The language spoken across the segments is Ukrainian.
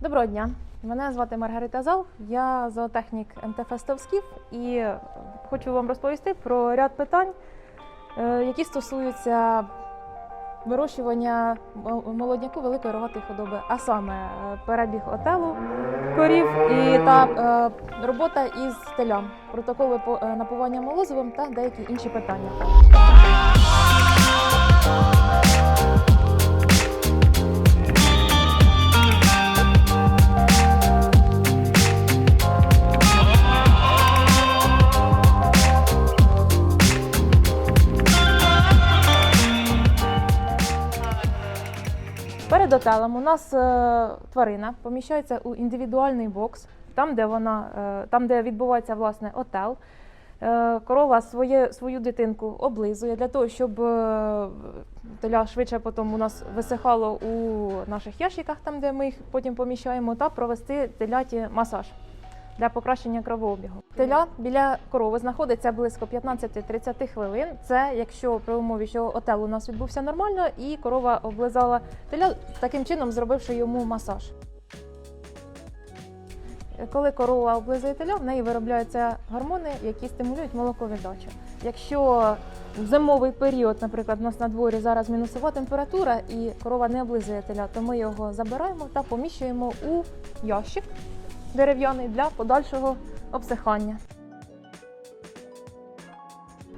Доброго дня. Мене звати Маргарита Зал, я зоотехнік МТ Фестовсків і хочу вам розповісти про ряд питань, е, які стосуються вирощування молодняку великої рогатої худоби, а саме е, перебіг отелу корів і та е, робота із телям, протоколи напування молозивом та деякі інші питання. Перед отелем у нас е, тварина поміщається у індивідуальний бокс, там, де вона, е, там, де відбувається власне отел. Е, корова своє, свою дитинку облизує для того, щоб теля швидше потім у нас висихало у наших ящиках, там, де ми їх потім поміщаємо, та провести теляті масаж для покращення кровообігу. Теля біля корови знаходиться близько 15-30 хвилин. Це якщо при умові, що отел у нас відбувся нормально, і корова облизала теля, таким чином зробивши йому масаж. Коли корова облизує теля, в неї виробляються гормони, які стимулюють молоковіддачу. Якщо в зимовий період, наприклад, у нас на дворі зараз мінусова температура і корова не облизує теля, то ми його забираємо та поміщуємо у ящик дерев'яний для подальшого обсихання.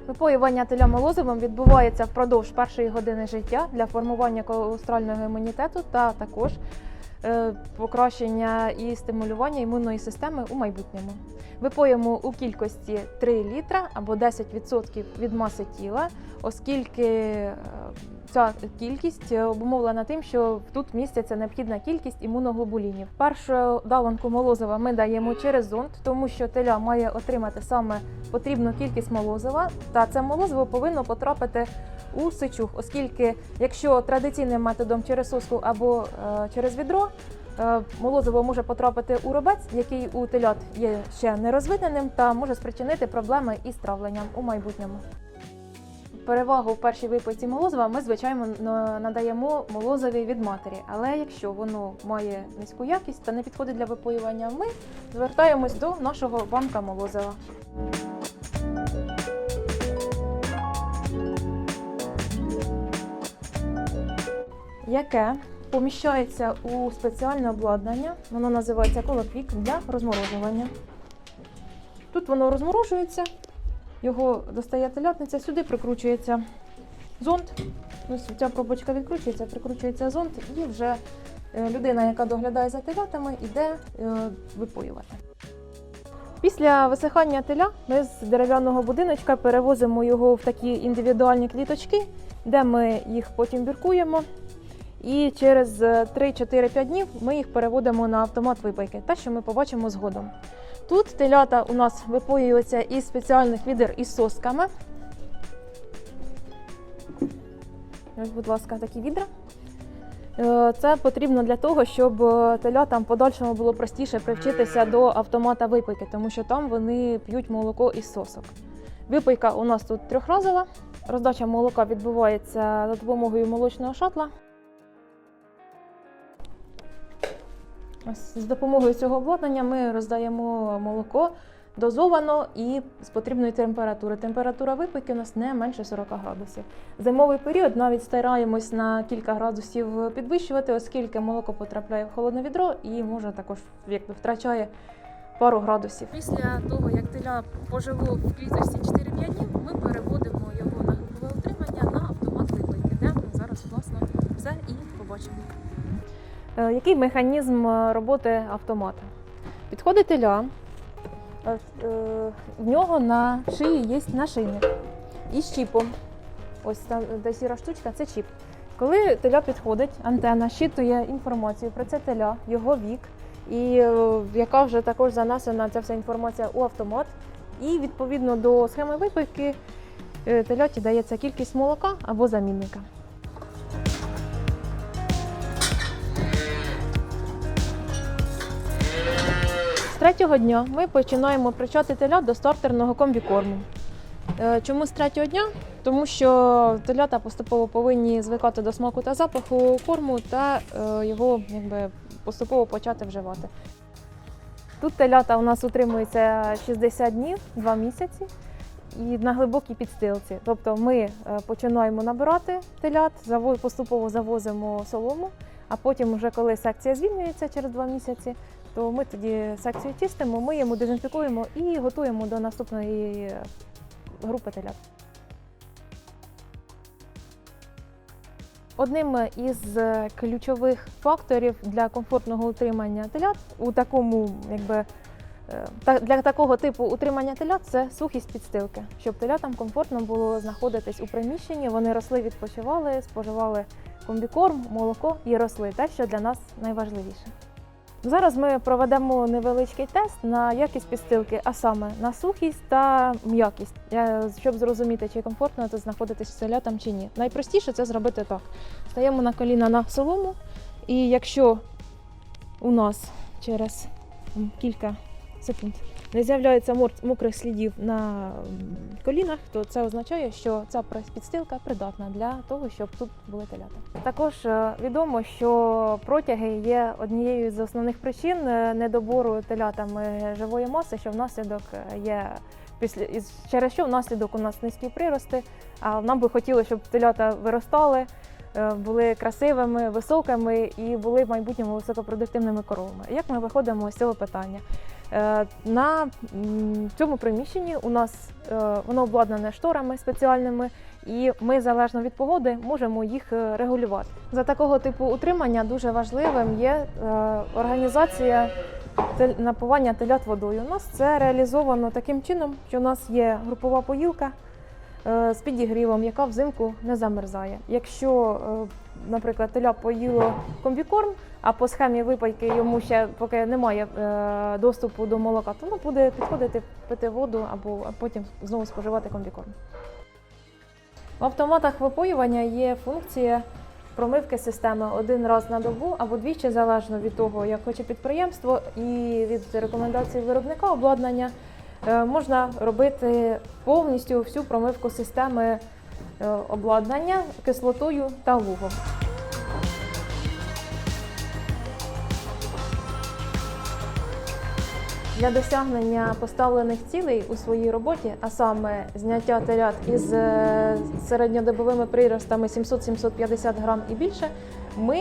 Випоювання теля молозивом відбувається впродовж першої години життя для формування колострального імунітету та також покращення і стимулювання імунної системи у майбутньому. Випоїмо у кількості 3 літра або 10% від маси тіла, оскільки е, ця кількість е, обумовлена тим, що тут міститься необхідна кількість імуноглобулінів. Першу даванку молозива ми даємо через зонд, тому що теля має отримати саме потрібну кількість молозива, та це молозиво повинно потрапити у сичух, оскільки якщо традиційним методом через соску або е, через відро. е, Молозиво може потрапити у робець, який у телят є ще нерозвиненим та може спричинити проблеми із травленням у майбутньому. Перевагу в першій випийці молозива ми, звичайно, надаємо молозиві від матері. Але якщо воно має низьку якість та не підходить для випоювання, ми звертаємось до нашого банка молозива. Яке поміщається у спеціальне обладнання, воно називається колоквік для розморожування. Тут воно розморожується, його достає телятниця, сюди прикручується зонд. Ось ця пробочка відкручується, прикручується зонд, і вже е, людина, яка доглядає за телятами, йде е, випоювати. Після висихання теля ми з дерев'яного будиночка перевозимо його в такі індивідуальні кліточки, де ми їх потім біркуємо. І через е, 3-4-5 днів ми їх переводимо на автомат випайки, те, що ми побачимо згодом. Тут телята у нас випоюються із спеціальних відер із сосками. Ось, будь ласка, такі відра. Е, Це потрібно для того, щоб е, телятам подальшому було простіше привчитися до автомата випийки, тому що там вони п'ють молоко із сосок. Випийка у нас тут трьохразова. Роздача молока відбувається за допомогою молочного шатла. З допомогою цього обладнання ми роздаємо молоко дозовано і з потрібної температури. Температура випийки у нас не менше 40 градусів. Зимовий період навіть стараємось на кілька градусів підвищувати, оскільки молоко потрапляє в холодне відро і може також якби втрачає пару градусів. Після того, як теля пожило в кліточці 4-5 днів, ми переводимо його на групове утримання на автомат випийки, де зараз власне все і побачимо. Е, Який механізм е, роботи автомата? Підходить теля, е, в нього на шиї є нашийник із чіпом. Ось там де сіра штучка, це чіп. Коли теля підходить, антенна щитує інформацію про це теля, його вік, і яка вже також занесена ця вся інформація у автомат. І відповідно до схеми випивки теляті дається кількість молока або замінника. Третього дня ми починаємо привчати теля до стартерного комбікорму. Е, Чому з третього дня? Тому що телята поступово повинні звикати до смаку та запаху корму та е, його якби, поступово почати вживати. Тут телята у нас утримуються 60 днів, 2 місяці. І на глибокій підстилці. Тобто ми е, починаємо набирати телят, поступово завозимо солому, а потім, вже коли секція звільнюється через 2 місяці, то ми тоді секцію чистимо, миємо, дезінфікуємо і готуємо до наступної групи телят. Одним із е, ключових факторів для комфортного утримання телят у такому, якби е, для такого типу утримання телят це сухість підстилки, щоб телятам комфортно було знаходитись у приміщенні. Вони росли, відпочивали, споживали комбікорм, молоко і росли те, що для нас найважливіше. Зараз ми проведемо невеличкий тест на якість підстилки, а саме на сухість та м'якість, е, щоб зрозуміти, чи комфортно тут знаходитись телятам чи ні. Найпростіше це зробити так: стаємо на коліна на солому, і якщо у нас через кілька секунд не з'являється мокрих слідів на колінах, то це означає, що ця підстилка придатна для того, щоб тут були телята. Також е, відомо, що протяги є однією з основних причин е, недобору телятами живої маси, що внаслідок е, є після через що внаслідок у нас низькі прирости. А нам би хотілося, щоб телята виростали. Були красивими, високими і були в майбутньому високопродуктивними коровами. Як ми виходимо з цього питання? Е, На цьому приміщенні у нас е, воно обладнане шторами спеціальними, і ми залежно від погоди можемо їх е, регулювати. За такого типу утримання дуже важливим є організація напування телят водою. У нас це реалізовано таким чином, що у нас є групова поїлка з підігрівом, яка взимку не замерзає. Якщо, е, наприклад, теля поїло комбікорм, а по схемі випайки йому ще поки немає е, доступу до молока, то воно буде підходити пити воду або потім знову споживати комбікорм. В автоматах випоювання є функція промивки системи один раз на добу або двічі, залежно від того, як хоче підприємство, і від рекомендацій виробника обладнання. Е, Можна робити повністю всю промивку системи е, обладнання кислотою та лугом. Для досягнення поставлених цілей у своїй роботі, а саме зняття телят із е, середньодобовими приростами 700-750 грам і більше, ми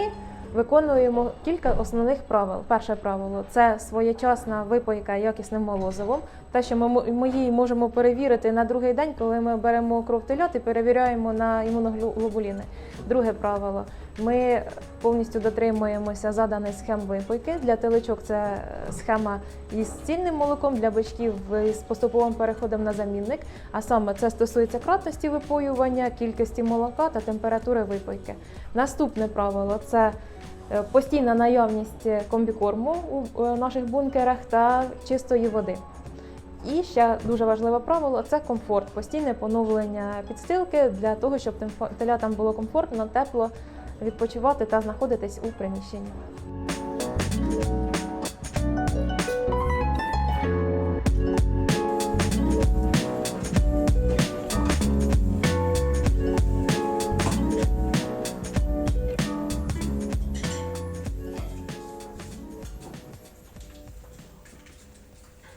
виконуємо кілька основних правил. Перше правило це своєчасна випойка якісним молозивом. Те, що ми, її можемо перевірити на другий день, коли ми беремо кров телят і перевіряємо на імуноглобуліни. Друге правило. Ми повністю дотримуємося заданих схем випойки. Для телечок це е, схема із цільним молоком, для бичків з поступовим переходом на замінник. А саме це стосується кратності випоювання, кількості молока та температури випойки. Наступне правило це е, постійна наявність комбікорму у е, наших бункерах та чистої води. І ще дуже важливе правило це комфорт, постійне поновлення підстилки для того, щоб телятам було комфортно, тепло відпочивати та знаходитись у приміщенні.